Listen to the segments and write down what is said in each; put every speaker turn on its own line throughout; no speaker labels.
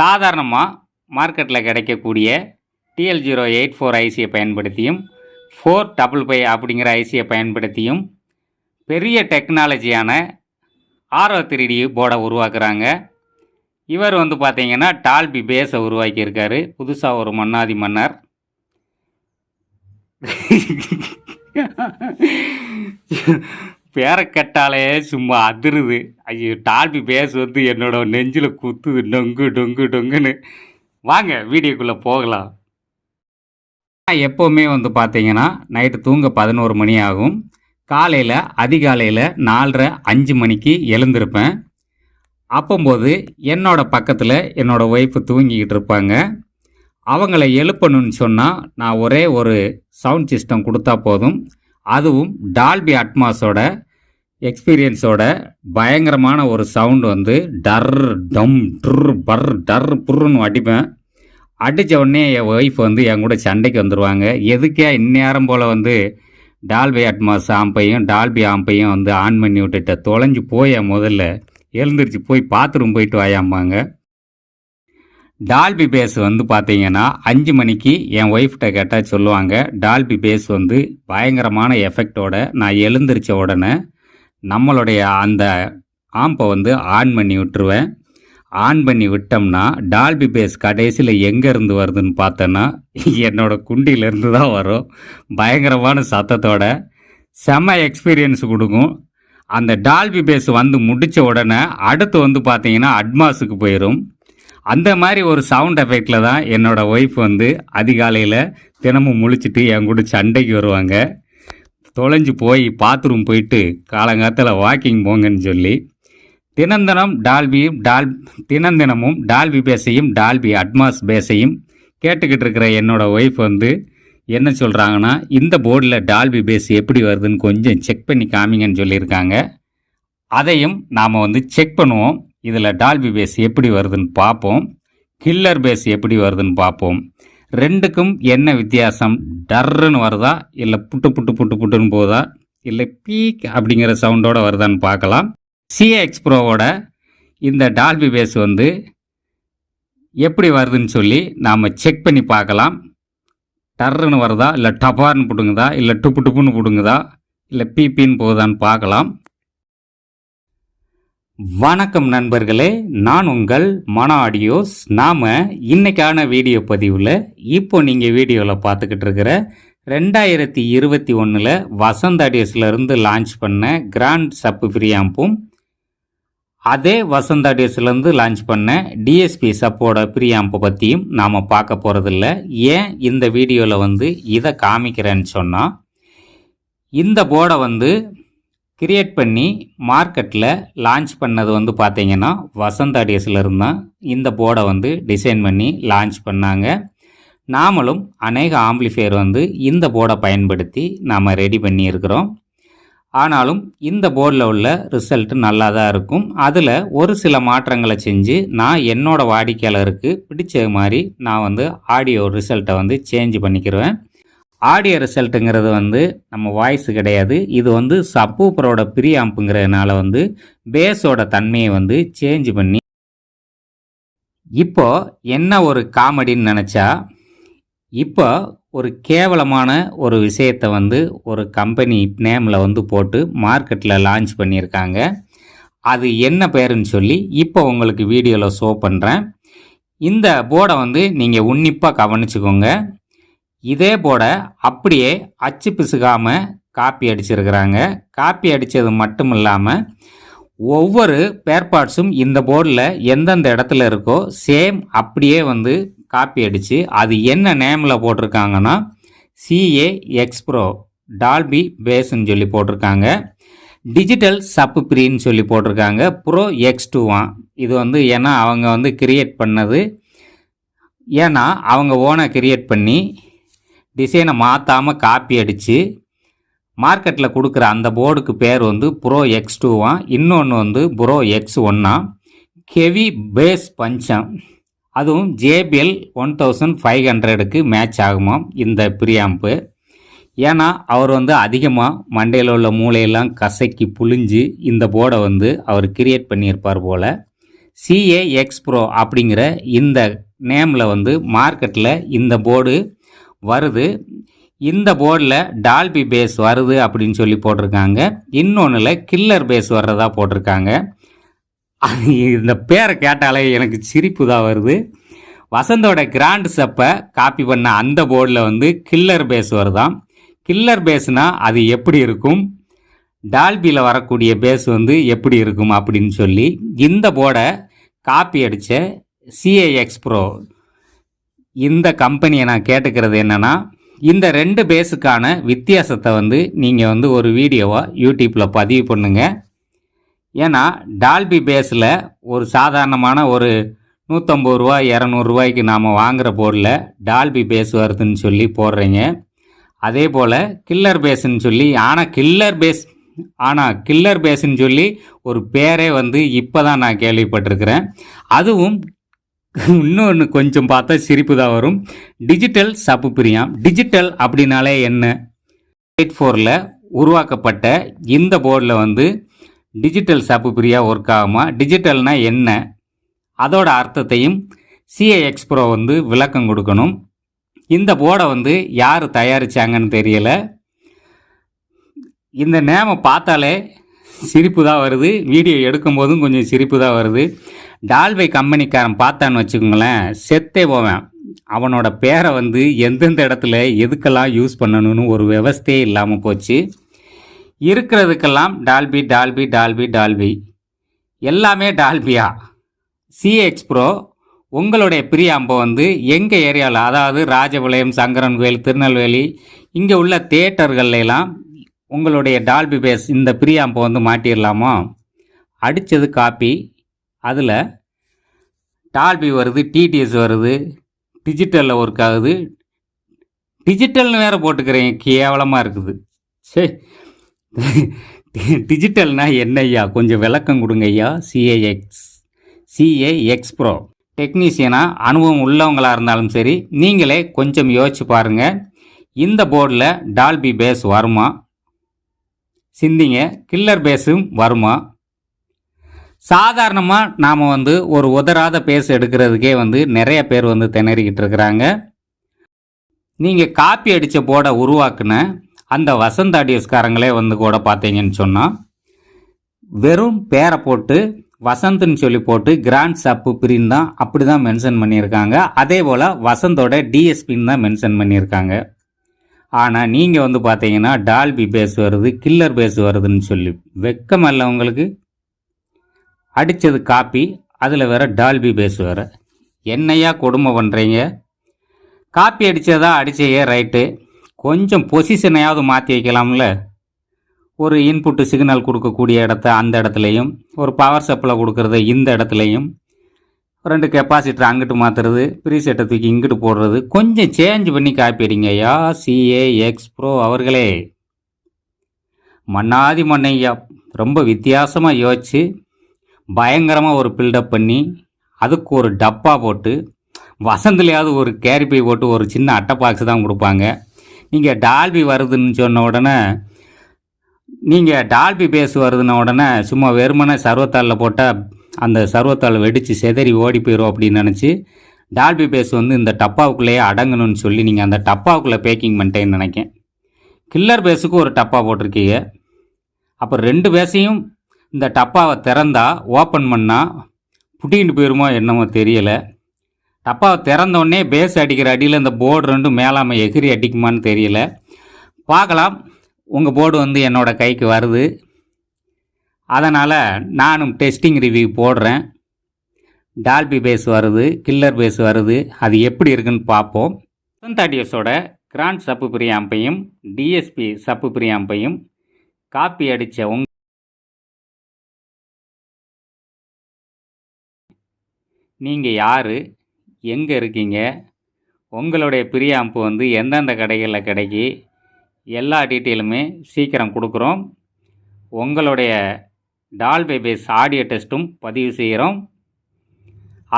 சாதாரணமாக மார்க்கெட்டில் கிடைக்கக்கூடிய டிஎல் ஜீரோ எயிட் ஃபோர் ஐசியை பயன்படுத்தியும் ஃபோர் டபுள் ஃபைவ் அப்படிங்கிற ஐசியை பயன்படுத்தியும் பெரிய டெக்னாலஜியான ஆரோ த்ரீடி போர்டை உருவாக்குறாங்க. இவர் வந்து பார்த்திங்கன்னா டால்பி பேஸை உருவாக்கியிருக்காரு. புதுசாக ஒரு மன்னாதி மன்னர். பேரை கேட்டாலே சும்மா அதிருது. ஐயோ டால்பி பேஸ் வந்து என்னோட நெஞ்சில் குத்துது டொங்கு டொங்கு டொங்குன்னு. வாங்க வீடியோக்குள்ளே போகலாம். நான் எப்போவுமே வந்து பார்த்தீங்கன்னா நைட்டு தூங்க பதினோரு மணி ஆகும். காலையில் அதிகாலையில் நாலரை அஞ்சு மணிக்கு எழுந்திருப்பேன். அப்போம்போது என்னோட பக்கத்தில் என்னோடய ஒய்ஃபு தூங்கிக்கிட்டு இருப்பாங்க. அவங்கள எழுப்பணும்னு சொன்னால் நான் ஒரே ஒரு சவுண்ட் சிஸ்டம் கொடுத்தா போதும். அதுவும் டால்பி அட்மாஸோட எக்ஸ்பீரியன்ஸோட பயங்கரமான ஒரு சவுண்டு வந்து டர் டம் ட்ரு பர் டர் புர்ருன்னு அடிப்பேன். அடித்த உடனே என் ஒய்ஃப் வந்து என் கூட சண்டைக்கு வந்துடுவாங்க எதுக்கே இந்நேரம் போல் வந்து டால்பி அட்மாஸ் ஆம்பையும் டால்பி ஆம்பையும் வந்து ஆன் பண்ணி விட்டுட்ட தொலைஞ்சு போய முதல்ல எழுந்திரிச்சு போய் பாத்ரூம் போயிட்டு வாயாம்பாங்க. டால்பி பேஸ் வந்து பார்த்தீங்கன்னா அஞ்சு மணிக்கு என் ஒய்ஃப்கிட்ட கேட்டால் சொல்லுவாங்க டால்பி பேஸ் வந்து பயங்கரமான எஃபெக்டோட நான் எழுந்திரிச்ச உடனே நம்மளுடைய அந்த ஆம்பை வந்து ஆன் பண்ணி விட்டுருவேன். ஆன் பண்ணி விட்டோம்னா டால்பி பேஸ் கடைசியில் எங்கேருந்து வருதுன்னு பார்த்தோன்னா என்னோடய குண்டியிலேருந்து தான் வரும். பயங்கரமான சத்தத்தோட செம எக்ஸ்பீரியன்ஸ் கொடுக்கும். அந்த டால்பி பேஸ் வந்து முடித்த உடனே அடுத்து வந்து பார்த்தீங்கன்னா அட்மாஸுக்கு போயிடும் அந்த மாதிரி ஒரு சவுண்ட் எஃபெக்டில் தான் என்னோட ஒய்ஃப் வந்து அதிகாலையில் தினமும் முழிச்சிட்டு என் கூட சண்டைக்கு வருவாங்க. தொலைஞ்சு போய் பாத்ரூம் போயிட்டு காலங்காத்தில் வாக்கிங் போங்கன்னு சொல்லி தினந்தினம் டால்பியும் டால் தினந்தினமும் டால்பி பேஸையும் டால்பி அட்மாஸ் பேஸையும் கேட்டுக்கிட்டு இருக்கிற என்னோட ஒய்ஃப் வந்து என்ன சொல்கிறாங்கன்னா இந்த போர்டில் டால்பி பேஸ் எப்படி வருதுன்னு கொஞ்சம் செக் பண்ணி காமிங்கன்னு சொல்லியிருக்காங்க. அதையும் நாம் வந்து செக் பண்ணுவோம். இதில் டால்பி பேஸ் எப்படி வருதுன்னு பார்ப்போம் கில்லர் பேஸ் எப்படி வருதுன்னு பார்ப்போம் ரெண்டுக்கும் என்ன வித்தியாசம்? டர்ருன்னு வருதா? இல்லை புட்டு புட்டு புட்டு புட்டுன்னு போதா இல்லை பீக் அப்படிங்கிற சவுண்டோடு வருதான்னு பார்க்கலாம் சிஎக்ஸ் ப்ரோவோட இந்த டால்பி பேஸ் வந்து எப்படி வருதுன்னு சொல்லி நாம் செக் பண்ணி பார்க்கலாம் டர்ருன்னு வருதா? இல்லை டபார்னு பிடுங்குதா? இல்லை டுப்பு டுப்புன்னு பிடுங்குதா? இல்லை பீப்பின்னு போகுதான்னு பார்க்கலாம் வணக்கம் நண்பர்களே நான் உங்கள் மன ஆடியோஸ். நாம் இன்றைக்கான வீடியோ பதிவில் இப்போ நீங்கள் வீடியோவில் பார்த்துக்கிட்டு இருக்கிற ரெண்டாயிரத்தி இருபத்தி ஒன்றில் வசந்த் ஆடியோஸ்லேருந்து லான்ச் பண்ண கிராண்ட் சப்பு ஃப்ரீயாம்பும் அதே வசந்த் ஆடியோஸ்லேருந்து லான்ச் பண்ண டிஎஸ்பி சப்போட ப்ரீஆம்பை பற்றியும் நாம் பார்க்க போகிறதில்ல ஏன் இந்த வீடியோவில் வந்து இதை காமிக்கிறேன்னு சொன்னால் இந்த போர்டை வந்து கிரியேட் பண்ணி மார்க்கெட்டில் லான்ச் பண்ணது வந்து பார்த்தீங்கன்னா வசந்த் ஆடியோஸில் தான் இந்த போர்டை வந்து டிசைன் பண்ணி லான்ச் பண்ணாங்க. நாமளும் அநேக ஆம்பிளிஃபையர் வந்து இந்த போர்டை பயன்படுத்தி நாம் ரெடி பண்ணியிருக்கிறோம் ஆனாலும் இந்த போர்டில் உள்ள ரிசல்ட் நல்லா தான் இருக்கும். அதில் ஒரு சில மாற்றங்களை செஞ்சு நான் என்னோடய வாடிக்கையாளருக்கு பிடிச்ச மாதிரி நான் வந்து ஆடியோ ரிசல்ட்டை வந்து சேஞ்ச் பண்ணிக்கிடுவேன் ஆடியோ ரிசல்ட்டுங்கிறது வந்து நம்ம வாய்ஸ் கிடையாது. இது வந்து சப்பூப்பரோட ப்ரீ ஆம்புங்கிறதுனால வந்து பேஸோட தன்மையை வந்து சேஞ்ச் பண்ணி இப்போ என்ன ஒரு காமெடின்னு நினச்சா இப்போ ஒரு கேவலமான ஒரு விஷயத்தை வந்து ஒரு கம்பெனி நேமில் வந்து போட்டு மார்க்கெட்டில் லான்ச் பண்ணியிருக்காங்க. அது என்ன பேருன்னு சொல்லி இப்போ உங்களுக்கு வீடியோவில் ஷோ பண்ணுறேன் இந்த போர்டை வந்து நீங்கள் உன்னிப்பாக கவனிச்சுக்கோங்க. இதே போர்டை அப்படியே அச்சு பிசுகாமல் காப்பி அடிச்சிருக்கிறாங்க. காப்பி அடித்தது மட்டும் இல்லாமல் ஒவ்வொரு பேர்பாட்ஸும் இந்த போர்டில் எந்தெந்த இடத்துல இருக்கோ சேம் அப்படியே வந்து காப்பி அடித்து அது என்ன நேமில் போட்டிருக்காங்கன்னா சிஏ எக்ஸ்ப்ரோ டால்பி பேஸ்ன்னு சொல்லி போட்டிருக்காங்க. டிஜிட்டல் சப்பு ப்ரீன்னு சொல்லி போட்டிருக்காங்க. ப்ரோ எக்ஸ் டூவா இது வந்து ஏன்னா அவங்க வந்து கிரியேட் பண்ணது. ஏன்னா அவங்க ஓனாக கிரியேட் பண்ணி டிசைனை மாற்றாமல் காப்பி அடித்து மார்க்கெட்டில் கொடுக்குற அந்த போர்டுக்கு பேர் வந்து ப்ரோ எக்ஸ் டூவாம் இன்னொன்று வந்து ப்ரோ எக்ஸ் ஒன்னா ஹெவி பேஸ் பஞ்சம் அதுவும் ஜேபிஎல் ஒன் தௌசண்ட் ஃபைவ் ஹண்ட்ரடுக்கு மேட்ச் ஆகுமாம் இந்த பிரியாம்பு. ஏன்னா அவர் வந்து அதிகமாக மண்டையில் உள்ள மூளையெல்லாம் கசக்கி புழிஞ்சு இந்த போர்டை வந்து அவர் கிரியேட் பண்ணியிருப்பார் போல். சிஏ எக்ஸ் ப்ரோ அப்படிங்கிற இந்த நேமில் வந்து மார்க்கெட்டில் இந்த போர்டு வருது. இந்த போர்டில் டால்பி பேஸ் வருது அப்படின்னு சொல்லி போட்டிருக்காங்க. இன்னொன்றில் கில்லர் பேஸ் வர்றதா போட்டிருக்காங்க. அது இந்த பேரை கேட்டாலே எனக்கு சிரிப்பு தான் வருது. வசந்தோட கிராண்ட் செப்பை காப்பி பண்ண அந்த போர்டில் வந்து கில்லர் பேஸ் வருதான் கில்லர் பேஸ்னால் அது எப்படி இருக்கும்? டால்பியில் வரக்கூடிய பேஸ் வந்து எப்படி இருக்கும் அப்படின்னு சொல்லி இந்த போர்டை காப்பி அடித்த சிஏஎக்ஸ் ப்ரோ இந்த கம்பெனியை நான் கேட்டுக்கிறது என்னென்னா இந்த ரெண்டு பேஸுக்கான வித்தியாசத்தை வந்து நீங்கள் வந்து ஒரு வீடியோவாக யூடியூப்பில் பதிவு பண்ணுங்கள் ஏன்னா டால்பி பேஸில் ஒரு சாதாரணமான ஒரு நூற்றம்பது ரூபா இரநூறுவாய்க்கு நாம் வாங்குகிற பொருளை டால்பி பேஸ் வருதுன்னு சொல்லி போடுறீங்க. அதே போல் கில்லர் பேஸுன்னு சொல்லி ஆனால் கில்லர் பேஸ் ஆனால் கில்லர் பேஸுன்னு சொல்லி ஒரு பேரே வந்து இப்போ தான் நான் கேள்விப்பட்டிருக்கிறேன். அதுவும் இன்னொன்று கொஞ்சம் பார்த்தா சிரிப்பு தான் வரும். டிஜிட்டல் சப்பு பிரியம் டிஜிட்டல் அப்படின்னாலே என்ன? எயிட் ஃபோரில் உருவாக்கப்பட்ட இந்த போர்டில் வந்து டிஜிட்டல் சப்பு பிரியா ஒர்க் ஆகுமா? டிஜிட்டல்னா என்ன? அதோட அர்த்தத்தையும் சிஏ எக்ஸ்ப்ரோ வந்து விளக்கம் கொடுக்கணும். இந்த போர்டை வந்து யார் தயாரித்தாங்கன்னு தெரியலை. இந்த நேமை பார்த்தாலே சிரிப்பு தான் வருது. வீடியோ எடுக்கும்போதும் கொஞ்சம் சிரிப்பு தான் வருது. டால்பை கம்பெனிக்காரன் பார்த்தான்னு வச்சுக்கோங்களேன் செத்தே போவேன். அவனோட பேரை வந்து எந்தெந்த இடத்துல எதுக்கெல்லாம் யூஸ் பண்ணணும்னு ஒரு விவஸ்தையே இல்லாமல் போச்சு. இருக்கிறதுக்கெல்லாம் டால்பி டால்பி டால்பி டால்பி எல்லாமே டால்பியா சிஎக்ஸ் ப்ரோ உங்களுடைய பிரியாம்பை வந்து எங்கள் ஏரியாவில் அதாவது ராஜபாளையம் சங்கரன் கோயில் திருநெல்வேலி இங்கே உள்ள தேட்டர்கள்லாம் உங்களுடைய டால்பி பேஸ் இந்த பிரியாம்பை வந்து மாட்டிடலாமா? அடித்தது காப்பி. அதில் டால்பி வருது டிடிஎஸ் வருது டிஜிட்டலில் ஒர்க் ஆகுது. டிஜிட்டல்னு வேறு போட்டுக்கிறேன் கேவலமாக இருக்குது. சரி டிஜிட்டல்னால் என்ன ஐயா? கொஞ்சம் விளக்கம் கொடுங்க ஐயா. சிஏஎக்ஸ் சிஏஎக்ஸ் ப்ரோ டெக்னீஷியனாக அனுபவம் உள்ளவங்களாக இருந்தாலும் சரி நீங்களே கொஞ்சம் யோசிச்சு பாருங்கள் இந்த போர்டில் டால்பி பேஸ் வருமா? சிந்திங்க. கில்லர் பேஸும் வருமா? சாதாரணமாக நாம் வந்து ஒரு உதராத பேஸ் எடுக்கிறதுக்கே வந்து நிறைய பேர் வந்து திணறிக்கிட்டு இருக்கிறாங்க. நீங்கள் காப்பி அடித்த போர்டை உருவாக்குன அந்த வசந்த் ஆடியோஸ்காரங்களே வந்து கூட பார்த்தீங்கன்னு சொன்னால் வெறும் பேரை போட்டு வசந்த்னு சொல்லி போட்டு கிராண்ட் சப்பு பிரின் தான் அப்படி தான் மென்ஷன் பண்ணியிருக்காங்க. அதே போல் வசந்தோட டிஎஸ்பின்னு தான் மென்ஷன் பண்ணியிருக்காங்க. ஆனால் நீங்கள் வந்து பார்த்தீங்கன்னா டால்பி பேஸ் வருது கில்லர் பேஸ் வருதுன்னு சொல்லி. வெக்கம் அல்ல உங்களுக்கு. அடித்தது காப்பி அதில் வேற டால்பி பேஸ் வேறு. என்னையா கொடுமை பண்ணுறீங்க காப்பி அடித்ததா அடித்தையே ரைட்டு. கொஞ்சம் பொசிஷனையாவது மாற்றி வைக்கலாம்ல. ஒரு இன்புட்டு சிக்னல் கொடுக்கக்கூடிய இடத்த அந்த இடத்துலையும். ஒரு பவர் சப்ளை கொடுக்குறத இந்த இடத்துலையும். ரெண்டு கெப்பாசிட்டர் அங்கிட்டு மாற்றுறது ப்ரீசெட்டை தூக்கி இங்கிட்டு போடுறது. கொஞ்சம் சேஞ்ச் பண்ணி காப்பிடுங்க ஐயா சிஏ எக்ஸ் ப்ரோ அவர்களே. மன்னாதி மண்ணையா ரொம்ப வித்தியாசமாக யோசிச்சு பயங்கரமாக ஒரு பில்டப் பண்ணி அதுக்கு ஒரு டப்பா போட்டு வசந்திலையாவது ஒரு கேரி பை போட்டு ஒரு சின்ன அட்டை பாக்ஸ் தான் கொடுப்பாங்க. நீங்கள் டால்பி வருதுன்னு சொன்ன உடனே நீங்கள் டால்பி பேஸ் வருதுன்ன உடனே சும்மா வெறுமனே சர்வத்தாளில் போட்டால் அந்த சர்வத்தால் வெடித்து செதறி ஓடி போயிடும் அப்படின்னு நினச்சி டால்பி பேஸ் வந்து இந்த டப்பாவுக்குள்ளேயே அடங்கணும்னு சொல்லி நீங்கள் அந்த டப்பாவுக்குள்ளே பேக்கிங் பண்ணிட்டேன்னு நினைக்கேன். கில்லர் பேஸுக்கு ஒரு டப்பா போட்டிருக்கீங்க. அப்போ ரெண்டு பேஸையும் இந்த டப்பாவை திறந்தா ஓப்பன் பண்ணால் புட்டிக்கிட்டு போயிருமோ என்னமோ தெரியலை. டப்பாவை திறந்தோடனே பேஸ் அடிக்கிற அடியில் இந்த போர்டு ரெண்டும் மேலாமல் எகிரி அடிக்குமான்னு தெரியல. பார்க்கலாம். உங்கள் போர்டு வந்து என்னோடய கைக்கு வருது. அதனால் நானும் டெஸ்டிங் ரிவ்யூ போடுறேன். டால்பி பேஸ் வருது கில்லர் பேஸ் வருது அது எப்படி இருக்குன்னு பார்ப்போம். ஆடியோஸோட கிராண்ட் சப்பு பிரியாம்பையும் டிஎஸ்பி சப்பு பிரியாம்பையும் காப்பி அடித்த உங் நீங்கள் யார்? எங்கே இருக்கீங்க? உங்களுடைய பிரியாம்பு வந்து எந்தெந்த கடைகளில் கிடைக்கி? எல்லா டீட்டெயிலுமே சீக்கிரம் கொடுக்குறோம். உங்களுடைய டால்பை பேஸ் ஆடியோ டெஸ்ட்டும் பதிவு செய்கிறோம்.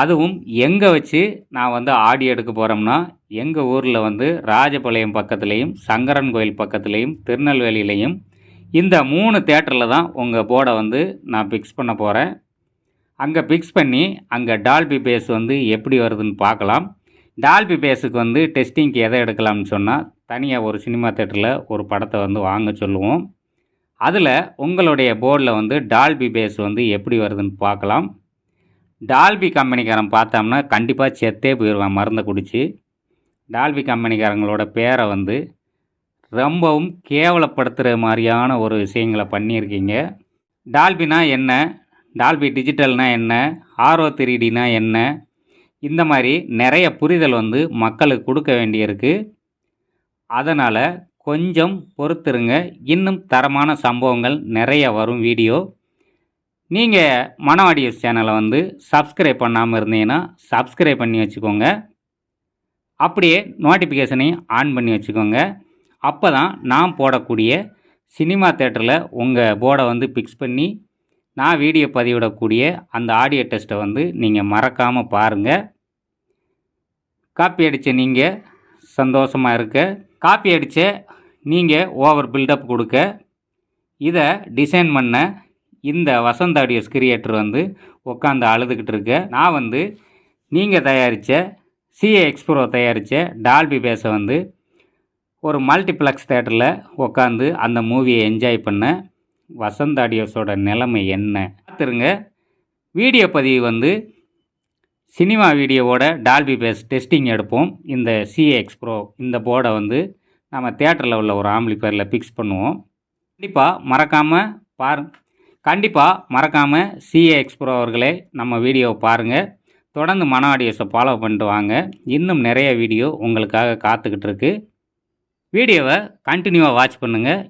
அதுவும் எங்கே வச்சு நான் வந்து ஆடியோ எடுக்க போகிறோம்னா எங்கள் ஊரில் வந்து ராஜபாளையம் பக்கத்துலேயும் சங்கரன் கோயில் பக்கத்துலேயும் திருநெல்வேலியிலையும் இந்த மூணு தேட்டரில் தான் உங்கள் போர்டை வந்து நான் ஃபிக்ஸ் பண்ண போகிறேன் அங்கே ஃபிக்ஸ் பண்ணி அங்கே டால்பி பேஸ் வந்து எப்படி வருதுன்னு பார்க்கலாம். டால்பி பேஸுக்கு வந்து டெஸ்டிங்க்கு எதை எடுக்கலாம்னு சொன்னால் தனியாக ஒரு சினிமா தேட்டரில் ஒரு படத்தை வந்து வாங்க சொல்லுவோம். அதில் உங்களுடைய போர்டில் வந்து டால்பி பேஸ் வந்து எப்படி வருதுன்னு பார்க்கலாம். டால்பி கம்பெனிக்காரன் பார்த்தோம்னா கண்டிப்பாக செத்தே போயிடுவான் மருந்தை குடித்து டால்பி கம்பெனிக்காரங்களோட பேரை வந்து ரொம்பவும் கேவலப்படுத்துகிற மாதிரியான ஒரு விஷயங்களை பண்ணியிருக்கீங்க. டால்பினா என்ன? டால்பி டிஜிட்டல்னா என்ன? ஆர்ஓ த்ரீடினா என்ன? இந்த மாதிரி நிறைய புரிதல் வந்து மக்களுக்கு கொடுக்க வேண்டியிருக்கு. அதனால் கொஞ்சம் பொறுத்துருங்க. இன்னும் தரமான சம்பவங்கள் நிறைய வரும் வீடியோ. நீங்கள் மனவாடியஸ் சேனலை வந்து சப்ஸ்கிரைப் பண்ணாமல் இருந்தீங்கன்னா சப்ஸ்கிரைப் பண்ணி வச்சுக்கோங்க. அப்படியே நோட்டிஃபிகேஷனையும் ஆன் பண்ணி வச்சுக்கோங்க. அப்போ தான் நான் போடக்கூடிய சினிமா தேட்டரில் உங்கள் போர்டை வந்து ஃபிக்ஸ் பண்ணி நான் வீடியோ பதிவிடக்கூடிய அந்த ஆடியோ டெஸ்ட்டை வந்து நீங்கள் மறக்காமல் பாருங்கள் காப்பி அடித்த நீங்கள் சந்தோஷமாக இருக்க. காப்பி அடித்து நீங்கள் ஓவர் பில்டப் கொடுக்க. இதை டிசைன் பண்ண இந்த வசந்த் ஆடியோஸ் கிரியேட்டர் வந்து உட்காந்து அழுதுகிட்டு இருக்க. நான் வந்து நீங்கள் தயாரித்த சிஏ எக்ஸ்ப்ரோ தயாரித்த டால்பி பேஸை வந்து ஒரு மல்டிப்ளெக்ஸ் தேட்டரில் உட்காந்து அந்த மூவியை என்ஜாய் பண்ண வசந்த் ஆடியோஸோட நிலைமை என்ன? பார்த்துருங்க வீடியோ பதிவு வந்து சினிமா வீடியோவோட டால்பி பேஸ் டெஸ்டிங் எடுப்போம். இந்த சிஏ எக்ஸ்ப்ரோ இந்த போர்டை வந்து நம்ம தேட்டரில் உள்ள ஒரு ஆம்பிளிஃபயரில் ஃபிக்ஸ் பண்ணுவோம். கண்டிப்பாக மறக்காமல் பாரு கண்டிப்பாக மறக்காமல் சிஏ எக்ஸ்ப்ரோ அவர்களே நம்ம வீடியோவை பாருங்கள் தொடர்ந்து மன ஆடியோஸை ஃபாலோ பண்ணிட்டு வாங்க. இன்னும் நிறைய வீடியோ உங்களுக்காக காத்துக்கிட்டு இருக்கு. வீடியோவை கண்டினியூவாக வாட்ச் பண்ணுங்கள்